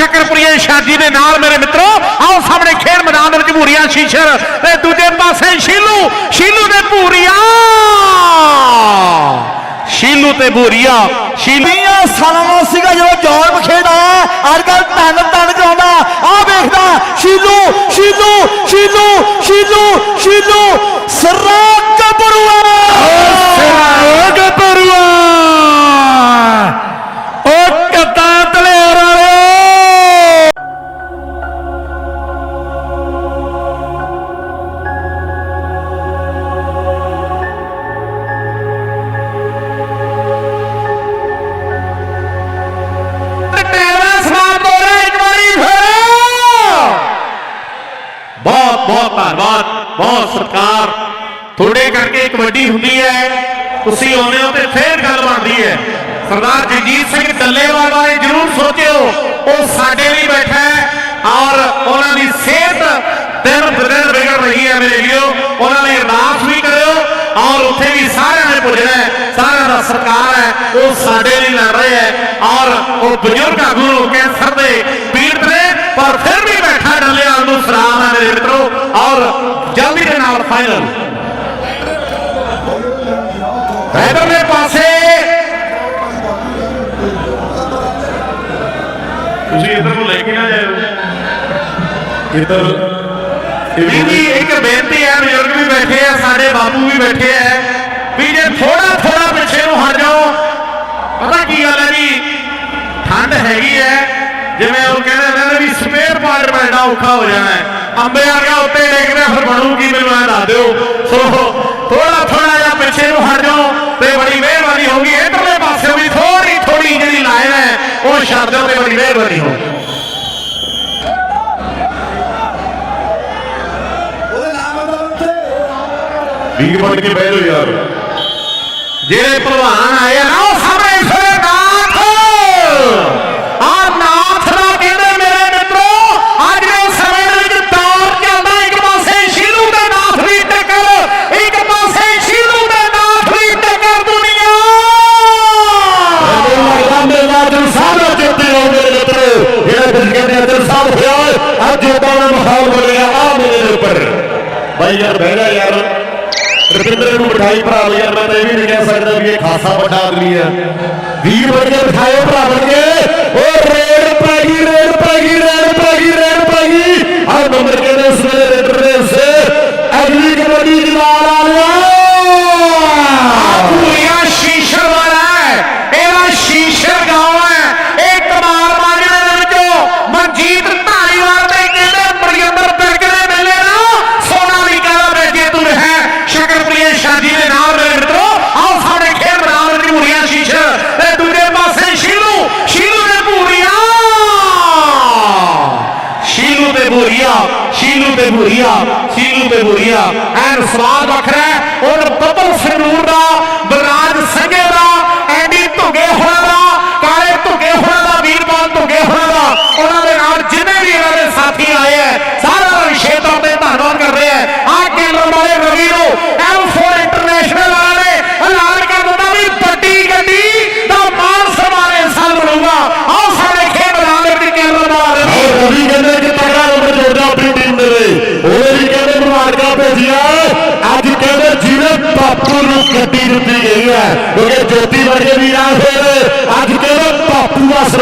ਸ਼ਕਰਪ੍ਰਿਆ ਸ਼ਾਦੀ ਦੇ ਨਾਲ ਮੇਰੇ ਮਿੱਤਰੋ ਆਓ ਸਾਹਮਣੇ ਖੇਡ ਮੈਦਾਨ ਦੇ ਵਿੱਚ ਭੂਰੀਆ ਸ਼ੀਸ਼ਰ ਤੇ ਦੂਜੇ ਪਾਸੇ ਸ਼ੀਲੂ ਸ਼ੀਲੂ ਦੇ ਭੂਰੀਆ। ਸ਼ੀਲੂ ਤੇ ਭੂਰੀਆ। ਸ਼ੀਲੂ ਵੀਹਾਂ ਸਾਲਾਂ ਦਾ ਸੀਗਾ ਜਦੋਂ ਜੌਨ ਖੇਡਾ ਅੱਜ ਕੱਲ ਤਨ ਤਨ ਕਰਾਉਂਦਾ। ਆ ਵੇਖਦਾ ਸ਼ੀਲੂ ਸ਼ੀਲੂ ਸ਼ੀਲੂ ਸ਼ੀਲੂ ਸ਼ੀਲੂ ਸਰਾਗ ਬਰੂਆ ਗੱਭਰੂਆ ਉਹ ਤੁਸੀਂ ਆਉਂਦੇ ਹੋ ਤੇ ਫੇਰ ਗੱਲ ਬਣਦੀ ਹੈ। ਸਰਦਾਰ ਜਗਜੀਤ ਸਿੰਘ ਡੱਲੇਵਾਲ ਬਾਰੇ ਜਰੂਰ ਸੋਚਿਓ। ਉਹ ਸਾਡੇ ਲਈ ਬੈਠਾ ਹੈ ਔਰ ਉਹਨਾਂ ਦੀ ਸਿਹਤ ਦਿਨ ਦਿਨ ਵਿਗੜ ਰਹੀ ਹੈ ਮੇਰੇ ਵੀਰੋ। ਉਹਨਾਂ ਲਈ ਅਰਦਾਸ ਵੀ ਕਰਿਓ ਔਰ ਉੱਥੇ ਵੀ ਸਾਰਿਆਂ ਨੇ ਪੁੱਜਣਾ ਹੈ। ਸਾਰਿਆਂ ਦਾ ਸਰਕਾਰ ਹੈ, ਉਹ ਸਾਡੇ ਲਈ ਲੜ ਰਹੇ ਹੈ ਔਰ ਉਹ ਬਜ਼ੁਰਗ ਆਗੂ ਨੂੰ ਕੈਂਸਰ ਦੇ ਪੀੜਤ ਨੇ, ਪਰ ਫਿਰ ਵੀ ਬੈਠਾ ਡੱਲੇਵਾਲ ਨੂੰ ਸਲਾਮ ਹੈ ਮੇਰੇ ਮਿੱਤਰੋ। ਔਰ ਜਲਦੀ ਦੇ ਨਾਲ ਫਾਈਨਲ ਇਧਰਲੇ ਪਾਸੇ। ਤੁਸੀਂ ਇਧਰ ਨੂੰ ਲੈ ਕੇ ਨਾ ਜਾਇਓ। ਇਧਰ। ਵੀ ਜੀ ਇੱਕ ਬੇਨਤੀ ਹੈ ਬਜ਼ੁਰਗ ਵੀ ਬੈਠੇ ਆ ਸਾਡੇ ਬਾਪੂ ਵੀ ਬੈਠੇ ਆ। ਵੀ ਜੇ ਥੋੜਾ ਥੋੜਾ ਪਿੱਛੇ ਨੂੰ ਹਟ ਜਾਓ ਪਤਾ ਕੀ ਗੱਲ ਹੈ ਜੀ? ਠੰਡ ਹੈਗੀ ਹੈ। ਜਿਵੇਂ ਉਹ ਕਹਿੰਦੇ ਨੇ ਵੀ ਸਪੇਅਰ ਪਾਰਟ ਮਿਲਣਾ ਔਖਾ ਹੋ ਜਾਣਾ ਹੈ। ਅੰਬੇ ਵਰਗਾ ਉੱਤੇ ਡੇਗ ਰਿਹਾ ਫਿਰ ਬਣੂ ਕੀ ਮੈਨੂੰ ਐ ਦੱਸ ਦਿਓ। ਸੋ ਥੋੜਾ ਥੋੜਾ ਜਿਹਾ ਪਿੱਛੇ ਨੂੰ ਹਟ ਜਾਓ। ਤੇ ਬੜੀ ਮਿਹਰਬਾਨੀ ਹੋਗੀ ਇਧਰਲੇ ਪਾਸੇ ਵੀ ਥੋੜੀ ਥੋੜੀ ਜਿਹੜੀ ਲਾਈਨ ਹੈ ਉਹ ਛੱਡ ਦਿਓ ਤੇ ਬੜੀ ਮਿਹਰਬਾਨੀ ਹੋਗੀ ਵੀਰ ਬਣ ਕੇ ਬਹਿ ਜਾਓ ਯਾਰ। ਜਿਹੜੇ ਭਲਵਾਨ ਆਏ ਆ ਨਾ ਉਹ ਸਾਰੇ ਸਾਰੇ ਨਾਥ ਆ ਨਾਥ ਦਾ ਕਹਿੰਦੇ ਮੇਰੇ ਮਿੱਤਰੋ ਅੱਜ ਦੇ ਸਮੇਂ ਦੇ ਵਿੱਚ ਦੌਰ ਚੱਲਦਾ ਇੱਕ ਪਾਸੇ ਸ਼ੀਲੂ ਦੇ ਨਾਥ ਦੀ ਟੱਕਰ ਇੱਕ ਪਾਸੇ ਸ਼ੀਲੂ ਦੇ ਨਾਥ ਦੀ ਟੱਕਰ ਦੁਨੀਆ ਲੱਗਦਾ ਮੇਲਾ ਦਿਲ ਸਾਹਿਬ ਜੋਤੀ ਹੋ ਮੇਰੇ ਮਿੱਤਰ ਜਿਹੜਾ ਕੁਝ ਕਹਿੰਦੇ ਦਿਲ ਸਾਹਿਬ ਹੋਇਆ ਅੱਜ ਜੋਤਾਂ ਦਾ ਮਾਹੌਲ ਬਣਿਆ ਆ ਮੇਰੇ ਦੇ ਉੱਪਰ ਬਾਈ ਯਾਰ ਬਹਿ ਜਾ ਯਾਰ ਰਵਿੰਦਰ ਨੂੰ ਬਿਠਾਈ ਭਰਾ ਲਈ ਯਾਰ ਮੈਂ ਤਾਂ ਇਹ ਵੀ ਨਹੀਂ ਕਹਿ ਸਕਦਾ ਵੱਡਾ ਆਦਮੀ ਹੈ। ਵੀਰ ਬਣ ਕੇ ਬਿਠਾਇਓ ਭਰਾ ਸ਼ੀਲੂ ਤੇ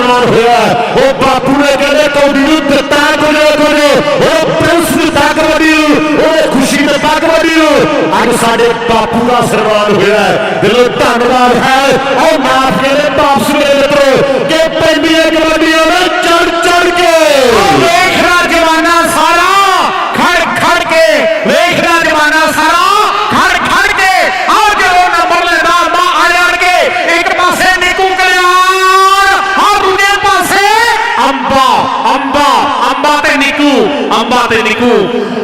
ਬਾਪੂ ਹੋਇਆ। ਉਹ ਬਾਪੂ ਨੇ ਕਹਿੰਦੇ, ਕੌਡੀ ਨੂੰ ਦਿੱਤਾ ਕੁਝ ਕੁਝ ਉਹ ਪ੍ਰਿੰਸ ਦਿੱਤਾ ਕਬੱਡੀ ਉਹ ਖੁਸ਼ੀ ਦਿੱਤਾ ਕਬੱਡੀ ਨੂੰ ਅੱਜ ਸਾਡੇ ਬਾਪੂ ਦਾ ਸਨਮਾਨ ਹੋਇਆ। ਹੈ। ਦਿਲੋਂ ਧੰਨਵਾਦ ਹੈ। ਉਹ ਮਾਫ਼ ਕਹਿੰਦੇ ਬਾਪਸ ਮੇਰੇ ਮਿੱਤਰੋ ਕਿ ਪੈਂਦੀਆਂ ਕਬੱਡੀਆਂ ਨੇ ਚੜ ਚੜ ਕੇ ਵੇਖਣਾ ਜਵਾਨਾ ਸਾਰਾ ਖੜ ਖੜ ਕੇ ਵੇਖਣਾ ਜਵਾਨਾ ਸਾਰਾ ਖੜ ਖੜ ਕੇ ਆਓ ਜਦੋਂ ਨੰਬਰ ਲੈਂਦਾ ਮਾ ਆ ਜਾਣਗੇ ਇੱਕ ਪਾਸੇ ਨਿਕੂ ਕਲਿਆਣ ਔਰ ਦੂਜੇ ਪਾਸੇ ਅੰਬਾ ਅੰਬਾ ਅੰਬਾ ਤੇ ਨਿਕੂ ਅੰਬਾ ਤੇ ਨਿਕੂ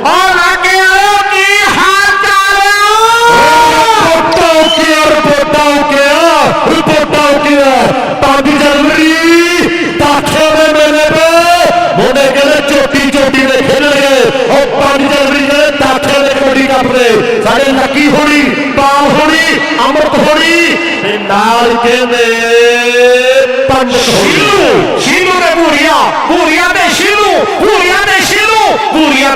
ਔਰ ਲਾਗੇ ਆਓ ਕੀ ਹਾਲ ਚਾਲ ਆ? ਰਿਪੋਰਟਾਂ ਕੀ ਰਿਪੋਰਟਾਂ ਕੀ ਰਿਪੋਰਟਾਂ ਕੀ 5 ਜਨਵਰੀ ਦਾਖੇ ਦੇ ਮੇਲੇ ਤੇ ਮੋਨੇ ਕਹਿੰਦੇ ਚੋਟੀ ਚੋਟੀ ਦੇ ਖੇਡਣਗੇ ਉਹ 5 ਜਨਵਰੀ ਦੇ ਦਾਖੇ ਦੇ ਕਬੱਡੀ ਕੱਪ ਦੇ ਸਾਡੇ ਲੱਕੀ ਹੋਣੀ ਪਾਲ ਹੋਣੀ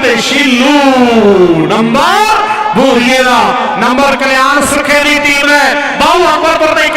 ਭੂਰੀਆ ਤੇ ਸ਼ੀਲੂ ਨੰਬਰ ਭੂਰੀਏ ਦਾ ਨੰਬਰ ਕਲਿਆਣ ਸੁਖੇ ਦੀ ਟੀਮ ਹੈ ਬਾਹੂ ਅੰਬਰਪੁਰ ਦੇ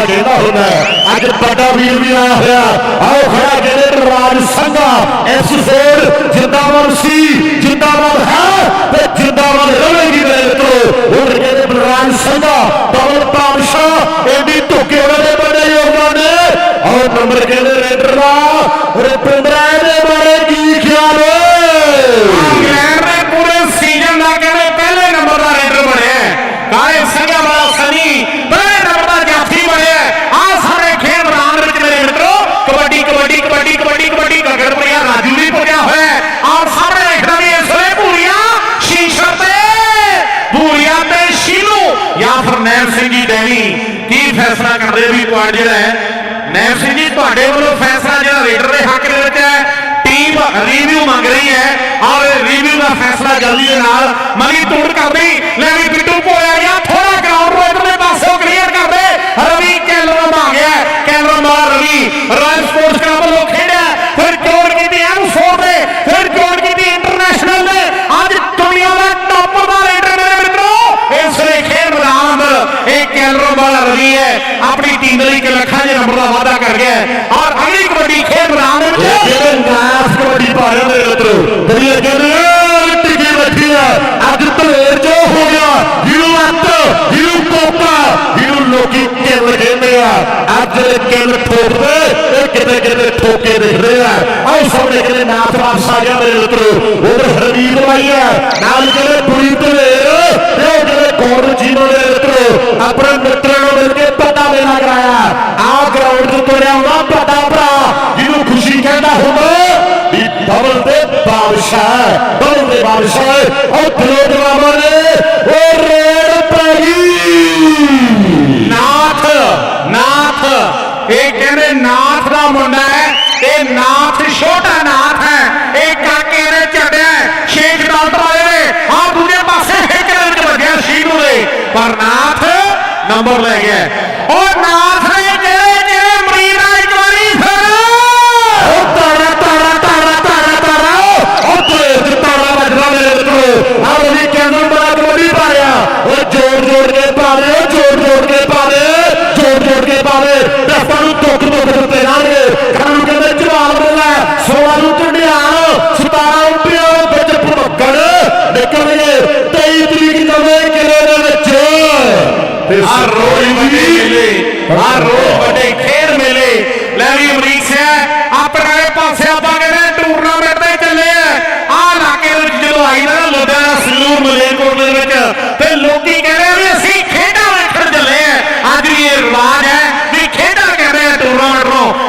ਬਾਦਸ਼ਾਹ ਕਹਿੰਦਾ ਹੁੰਦਾ ਅੱਜ ਵੱਡਾ ਵੀਰ ਵੀ ਆਇਆ ਹੋਇਆ। ਆਓ ਖੜਾ ਕਹਿੰਦੇ ਰਾਜ ਸੰਘਾ ਐਸ ਫੋਰ ਜਿੰਦਾਬਾਦ ਸੀ, ਜਿੰਦਾਬਾਦ ਹੈ ਤੇ ਜਿੰਦਾਬਾਦ ਰਹੇਗੀ ਮੇਰੇ ਮਿੱਤਰੋ ਉਹ ਕਹਿੰਦੇ ਬਲਰਾਜ ਸੰਘਾ ਬਬਲ ਬਾਦਸ਼ਾਹ ਐਡੀ ਧੋਕੇ ਉਹਨਾਂ ਦੇ ਬੜੇ ਯੋਗਦਾਨ ਨੇ। ਆਓ ਨੰਬਰ ਕਹਿੰਦੇ ਦਾ ਫੈਸਲਾ ਜਲਦੀ ਦੇ ਨਾਲ। ਮਲੀ ਤੋੜ ਕਰਦੀ ਲੈ ਵੀ ਬਿੱਟੂ ਭੋਇਆ ਗਿਆ ਥੋੜਾ ਗਰਾਊਂਡ ਨੂੰ ਇਧਰਲੇ ਪਾਸੋਂ ਕਲੀਅਰ ਕਰਦੇ ਰਵੀ ਕੈਲਰਮ ਆ ਗਿਆ, ਕੈਲਰਮ ਆ ਰਵੀ। ਰਾਇਲ ਸਪੋਰਟਸ ਕਲੱਬ ਵੱਲੋਂ ਖੇਡਿਆ। ਫਿਰ ਜੋੜ ਕੀਤੀ ਐਮ ਫੋਰ ਦੇ, ਫਿਰ ਜੋੜ ਕੀਤੀ ਇੰਟਰਨੈਸ਼ਨਲ ਨੇ ਅੱਜ ਦੁਨੀਆ ਦਾ ਟੌਪ ਦਾ ਰੇਡਰ ਮੇਰੇ ਮਿੱਤਰੋ, ਇਸ ਵੇਲੇ ਖੇਡ ਮੈਦਾਨ। ਅੰਦਰ ਇਹ ਕੈਲਰਮ ਵਾਲਾ ਰਵੀ ਹੈ। ਆਪਣੀ ਟੀਮ ਦੇ ਲਈ ਇੱਕ ਲੱਖਾਂ ਦੇ ਨੰਬਰ ਦਾ ਵਾਅਦਾ ਕਰ ਗਿਆ ਹੈ। ਔਰ ਅਗਲੀ ਕਬੱਡੀ ਖੇਡ ਮੈਦਾਨ ਵਿੱਚ ਜਿਹੜੇ ਨਾਸ ਕਬੱਡੀ ਪਾ ਰਹੇ ਮਿੱਤਰੋ ਦੁਨੀਆ ਕਹਿੰਦੇ "ਓਏ, ਟਿੱਕੀ ਬੈਠੀ ਆ ਅੱਜ ਧਲੇਰ ਜੋ ਹੋ ਗਿਆ ਜਿਹਨੂੰ ਅੱਤ ਜਿਹਨੂੰ ਕੋਪਾ ਜਿਹਨੂੰ ਲੋਕੀ ਕਿੱਲ ਕਹਿੰਦੇ ਆ ਅੱਜ ਜਿਹੜੇ ਕਿੱਲ ਇਹ ਕਿਤੇ ਕਿਤੇ ਠੋਕੇ ਦਿਖਦੇ ਆ ਆਹ ਸਾਹਮਣੇ ਕਹਿੰਦੇ ਨਾਥ ਵਾਪਸ ਆ ਗਿਆ ਮੇਰੇ ਮਿੱਤਰੋ ਉਧਰ ਹਰਵੀਰ ਬਾਈ ਆ ਨਾਲ ਕਹਿੰਦੇ ਪੂਰੀ ਧਲੇਰ ਤੇ ਉਹ ਜਿਹੜੇ ਕੌਣ ਜੀਵਨ ਮਿੱਤਰੋ ਆਪਣੇ ਮਿੱਤਰਾਂ ਨੂੰ ਮਿਲ ਕੇ ਪਤਾ ਮੇਲਾ ਕਰਾਇਆ ਆਹ ਗਰਾਊਂਡ ਤੋਂ ਤੁਰਿਆ ਹੋਣਾ ਪਤਾ ਭਰਾ, ਜਿਹਨੂੰ ਖੁਸ਼ੀ ਕਹਿੰਦਾ ਹੁੰਦਾ ਵੀ ਬਬਲ ਦੇ ਬਾਦਸ਼ਾਹ ਬਬਲ ਦੇ ਬਾਦਸ਼ਾਹ ਉਹ ਦਿਲੋਂ ਜਵਾਬਾਂ ਨੰਬਰ ਲੈ ਗਿਆ ਉਹ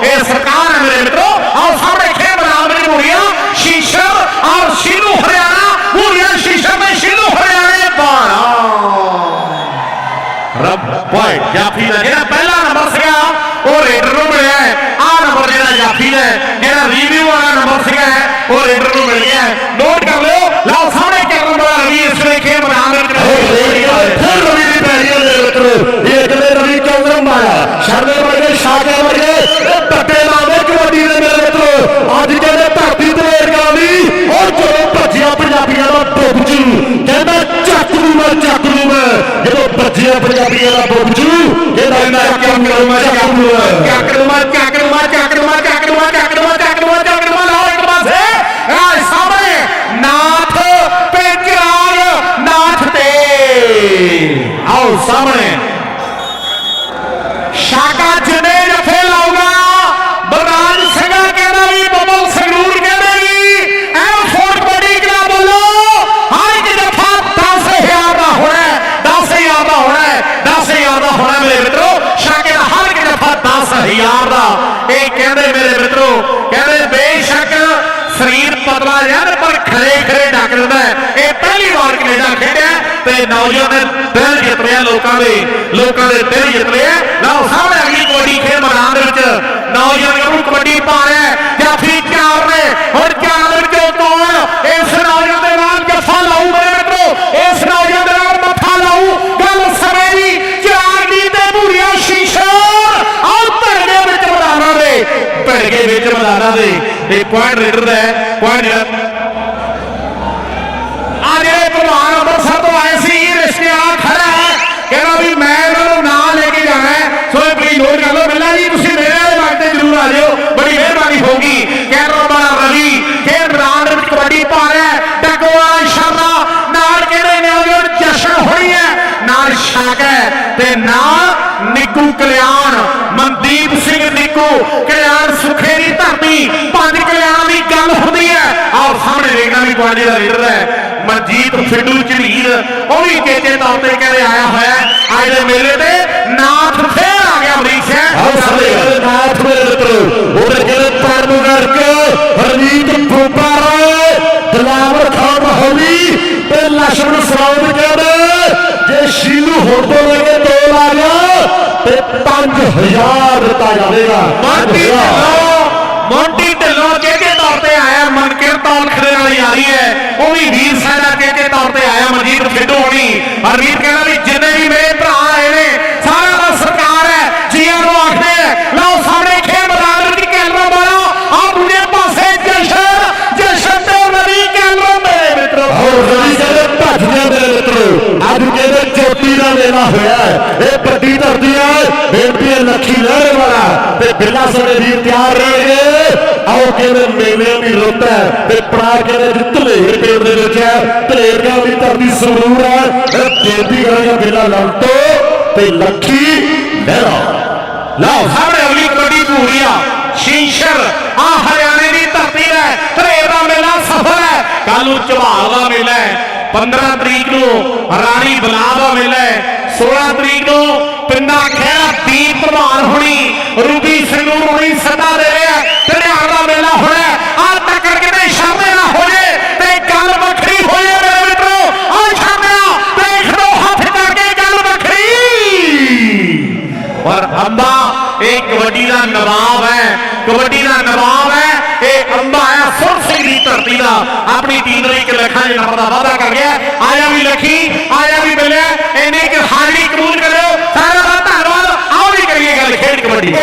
ਇਹ ਸਰਕਾਰ ਹੈ ਮੇਰੇ ਮਿੱਤਰੋ। ਆਓ ਸਾਹਮਣੇ ਖੇਡ ਮੈਦਾਨ ਵਿੱਚ ਮੁੜੀਆਂ ਸ਼ੀਸ਼ਰ ਔਰ ਸ਼ੀਲੂ ਹਰਿਆਣਾ। ਮੁੜੀਆਂ ਸ਼ੀਸ਼ਰ ਤੇ ਸ਼ੀਲੂ ਹਰਿਆਣੇ ਬਾਣਾ ਰੱਬ ਓਏ ਜਾਫੀ ਦਾ ਜਿਹੜਾ ਪਹਿਲਾ ਨੰਬਰ ਸੀਗਾ, ਉਹ ਰੇਡਰ ਨੂੰ ਮਿਲਿਆ ਆ ਨੰਬਰ ਜਿਹੜਾ ਜਾਫੀ ਦਾ Yeah, Bobutu. ਲੋਕਾਂ ਦੇ ਲੋਕਾਂ ਦੇ ਦਿਲ ਜਿੱਤ ਲਿਆ ਲਓ, ਸਾਹਮਣੇ ਅਗਲੀ ਕਬੱਡੀ ਖੇਡ ਮੈਦਾਨ ਦੇ ਵਿੱਚ। ਨੌਜਵਾਨ ਨੂੰ ਕਬੱਡੀ ਪਾ ਰਿਹਾ ਜਾਫੀ ਚਾਰ ਨੇ। ਹੁਣ ਚਾਰ ਦੇ ਵਿੱਚੋਂ ਕੌਣ? ਇਸ ਨੌਜਵਾਨ ਦੇ ਨਾਲ ਜੱਫਾ ਲਾਊ ਮੇਰੇ ਮਿੱਤਰੋ ਇਸ ਨੌਜਵਾਨ ਦੇ ਨਾਲ ਮੱਥਾ ਲਾਊ। ਗੱਲ ਸਮੇਂ ਦੀ ਚਾਰ ਦੀ ਤੇ ਭੂਰੀਆ ਸ਼ੀਸ਼ਾ। ਆਹ ਭੜਗੇ ਵਿੱਚ ਮੈਦਾਨਾਂ ਦੇ। ਭੜਗੇ ਵਿੱਚ ਮੈਦਾਨਾਂ ਦੇ। ਇਹ ਪੁਆਇੰਟ ਰੇਡਰ ਦਾ ਪੁਆਇੰਟ ਆ ਜਿਹੜੇ ਭਲਵਾਨ ਅੰਮ੍ਰਿਤਸਰ ਤੋਂ ਆਏ ਸੀ ਇਹ ਰਿਸ਼ਤੇਦਾਰ ਖੜਾ ਹੈ ਕਹਿੰਦਾ ਵੀ ਮੈਂ ਇਹਨਾਂ ਨੂੰ ਨਾਲ ਲੈ ਕੇ ਜਾਣਾ ਹੈ ਸੋ ਇਹ ਬੜੀ ਲੋੜ ਕਰ ਲਓ ਮਿਲਣਾ ਜੀ ਤੁਸੀਂ ਮੇਰੇ ਵਾਲੇ ਬਾਗ ਤੇ ਜ਼ਰੂਰ ਆ ਜਿਓ ਬੜੀ ਮਿਹਰਬਾਨੀ ਹੋਗੀ ਕੈਮਰਾ ਵਾਲਾ ਰਵੀ ਖੇਡ ਮੈਦਾਨ ਦੇ ਵਿੱਚ ਕਬੱਡੀ ਪਾ ਰਿਹਾ ਹੈ ਟਕਵਾ ਸ਼ਰਮਾ ਨਾਲ ਕਹਿੰਦੇ ਨੇ ਉਹ ਜਸ਼ਨ ਹੋਈ ਹੈ ਨਾਗ ਹੈ ਤੇ ਨਾਂ ਨਿੱਕੂ ਕਲਿਆਣ, ਮਨਦੀਪ ਸਿੰਘ ਨਿੱਕੂ, ਕਲਿਆਣ ਸੁਖੇਰੀ ਧਰਤੀ ਪੰਜ ਕਲਿਆਣ ਦੀ ਗੱਲ ਹੁੰਦੀ ਹੈ। ਔਰ ਸਾਹਮਣੇ ਦੇਖਣਾ ਵੀ ਪੰਜ ਦਾ ਲੀਡਰ ਹੈ, ਮਨਜੀਤ ਫਿੱਡੂ ਝਰੀਰ ਉਹ ਵੀ ਤੇਜੇ ਤੌਰ ਤੇ ਕਹਿੰਦੇ ਆਇਆ ਹੋਇਆ ਅੱਜ ਦੇ ਤੇ ਨਾਥ ਫੇਰ ਆ ਗਿਆ ਅਮਰੀਸ਼ ਹੈ ਹੌਸਲੇ ਨਾਥ ਮੇਰੇ ਮਿੱਤਰੋ, ਉਹਦੇ ਜਿਹੜੇ ਪਾਰਨੂ ਕਰਕੇ ਹਰਜੀਤ ਫੂਪਾਰਾ ਦਿਲਾਵਰ ਖਾਨ ਹੋਲੀ ਤੇ ਲਸ਼ਮਣ ਸਰਾਉ ਦੇ ਤੋਂ ਲੈ ਕੇ ਦੋ ਲਾ ਗਿਆ ਤੇ 5000 ਦਿੱਤਾ ਜਾਵੇਗਾ। ਮੋਂਟੀ ਢਿੱਲੋਂ ਮੋਂਟੀ ਢਿੱਲੋਂ ਚੇਚੇ ਤੌਰ ਤੇ ਆਇਆ ਮਨਕਿਰ ਤੌਲ ਖੜੇ ਵਾਲੀ ਆ ਰਹੀ ਹੈ। ਉਹ ਵੀ ਵੀਰ ਸਾਡਾ ਚੇਚੇ ਤੌਰ ਤੇ ਆਇਆ ਮਨਜੀਤ ਫਿੱਡੂ ਹੋਣੀ। ਹਰਮੀਤ ਕਹਿੰਦਾ ਵੀ ਮੇਲਾ ਹੋਇਆ ਹੈ। ਇਹ ਵੱਡੀ ਧਰਤੀ ਹੈ। ਬੇਨਤੀ ਲੱਖੀ ਲਹਿਰੇ ਵਾਲਾ। ਤੇ ਬਿੱਲਾ ਸਾਡੇ ਵੀਰ ਤਿਆਰ ਰਹਿਣਗੇ ਆਓ ਕਹਿੰਦੇ ਮੇਲੇ ਦੀ ਰੁੱਤ ਹੈ। ਤੇ ਪੜਾ ਕਹਿੰਦੇ ਧਲੇਰ ਪਿੰਡ ਦੇ ਵਿੱਚ ਹੈ। ਧਲੇਰਾਂ ਦੀ ਧਰਤੀ ਸੰਗਰੂਰ ਹੈ। ਇਹ ਬੇਨਤੀ ਕਰਾਂਗਾ ਬਿੱਲਾ ਲੰਟੋ ਤੇ। ਲੱਖੀ ਲਹਿਰਾ। ਲਓ, ਸਾਹਮਣੇ ਅਗਲੀ ਕਬੱਡੀ ਪੂਰੀਆ ਸ਼ੀਸ਼ਰ, ਆ ਹਰਿਆਣੇ ਦੀ ਧਰਤੀ ਹੈ। ਧਰੇਰ ਦਾ ਮੇਲਾ ਸਫਲ ਹੈ। ਕੱਲ ਨੂੰ ਝਬਾਲ ਦਾ ਮੇਲਾ ਹੈ। 15 ਤਰੀਕ ਨੂੰ ਰਾਣੀ ਬਲਾ ਦਾ ਮੇਲਾ ਤਰੀਕ ਨੂੰ ਪਿੰਡਾ ਖੇੜਾ ਦੀਪ ਪ੍ਰਧਾਨ ਹੋਣੀ, ਰੂਬੀ ਸੰਗੂਰ ਹੋਣੀ ਸੱਦਾ ਦੇ ਰਿਹਾ ਧੜਿਆਲ ਦਾ ਮੇਲਾ ਹੋਣਾ ਆ ਟੱਕਰ ਕਿਤੇ ਸ਼ਾਮੇ ਨਾ ਹੋ ਜੇ ਤੇ ਗੱਲ ਵੱਖਰੀ ਹੋ ਜੇ ਮੇਰੇ ਮਿੱਤਰੋ। ਆ ਸ਼ਾਮਿਆ ਦੇਖ ਲਓ, ਹੱਥ ਕਰਕੇ ਗੱਲ ਵੱਖਰੀ। ਔਰ ਅੰਬਾ, ਇਹ ਕਬੱਡੀ ਦਾ ਨਵਾਬ ਹੈ। ਕਬੱਡੀ ਦਾ ਨਵਾਬ ਹੈ, ਇਹ ਅੰਬਾ ਸੁਰ ਸਿੰਘ ਦੀ ਧਰਤੀ ਦਾ ਆਪਣੀ ਟੀਮ ਲਈ ਇੱਕ ਲੱਖਾਂ ਦੇ ਨੰਬਰ ਦਾ ਵਾਅਦਾ ਕਰ ਗਿਆ। ਆਇਆ ਵੀ ਲੱਖੀ, ਆਇਆ ਵੀ ਮਿਲਿਆ ਇਹਨੇ ਇੱਕ ਹਾਜ਼ਰੀ ਕਬੂਲ ਕਰਿਓ ਸਾਰਾ ਦਾ ਧੰਨਵਾਦ। ਆਓ ਵੀ ਕਰੀਏ ਗੱਲ ਖੇਡ ਕਬੱਡੀ।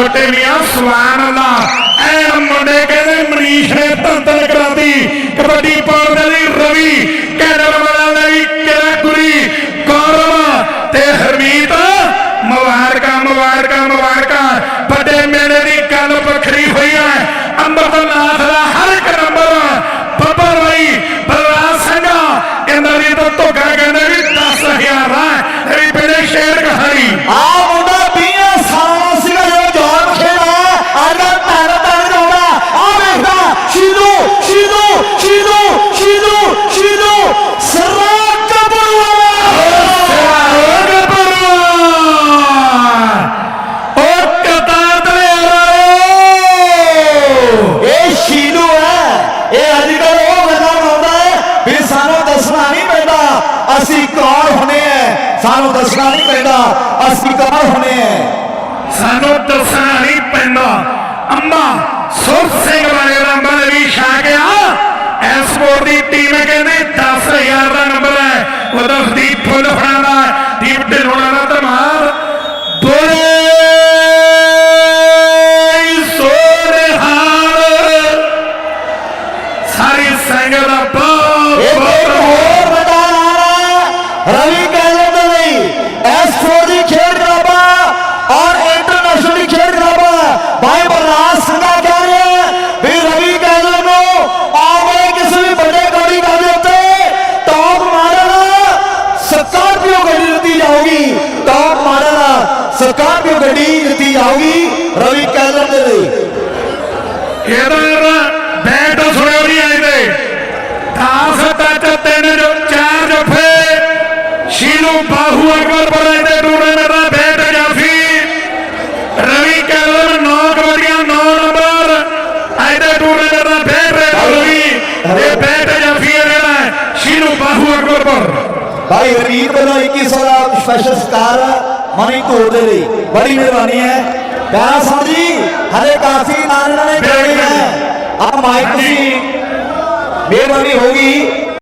ਛੋਟੇ ਮੀਆਂ ਸੁਭਾਨ ਅੱਲਾ ਐ ਮੁੰਡੇ ਕਹਿੰਦੇ ਮਨੀਸ਼ ਨੇ ਧੰਤਨ ਸਾਨੂੰ ਦੱਸਣਾ ਨਹੀਂ ਪੈਂਦਾ। ਅਸੀਂ ਕੌਣ ਹੁੰਨੇ ਸਾਨੂੰ ਦੱਸਣਾ ਨਹੀਂ ਪੈਂਦਾ। ਅੰਮਾ ਸੁਰ ਸਿੰਘ ਵਾਲੇ ਨੰਬਰ ਵੀ ਛਾ ਗਿਆ। ਐਸਪੋਰਟ ਦੀ ਟੀਮ ਕਹਿੰਦੇ 10000 ਦਾ ਨੰਬਰ ਹੈ। ਉਹਦਾ ਦੀਪ ਫੁੱਲ ਫੜਾਦਾ ਮਾਡਲ ਸਕਾਰਪੀਓ ਗੱਡੀ ਦਿੱਤੀ ਜਾਊਗੀ। ਰਵੀ ਕੈਲਰ ਦੇ ਲਈ। ਇਹਦਾ ਬੈਟ ਸੁਣਿਓ ਨਹੀਂ ਆਈ ਦੇ 10 ਟੱਚ ਤਿੰਨ ਜੋ ਚਾਰ ਜਫੇ। ਸ਼ੀਲੂ ਬਾਹੂ ਅਕਬਰ ਬੜੇ ਦੇ ਟੂਰਨਾਮੈਂਟ ਦਾ ਬੈਟ ਜਾਫੀ ਰਵੀ ਕੈਲਰ 9 ਕਬੱਡੀਆਂ 9 ਨੰਬਰ। ਇਹਦੇ ਟੂਰਨਾਮੈਂਟ ਦਾ ਬੈਟ ਰਵੀ। ਇਹ ਬੈਟ ਜਾਫੀ ਜਿਹੜਾ ਸ਼ੀਲੂ ਬਾਹੂ ਅਕਬਰ ਪਰ। ਭਾਈ ਰਵੀਰ ਵੱਲੋਂ 2100 ਦਾ ਸਪੈਸ਼ਲ ਸਟਾਰ ਮਨੀ ਧੂਰ ਦੇ ਲਈ। ਬੜੀ ਮਿਹਰਬਾਨੀ ਹੈ। ਪਿਆਰਾ ਸਾਹਿਬ ਜੀ ਹਲੇ ਕਾਫੀ ਨਾਨਣਾ ਨੇ ਜੋੜੀ ਹੈ ਆ ਮਾਈਕ ਤੁਸੀਂ, ਮਿਹਰਬਾਨੀ ਹੋਗੀ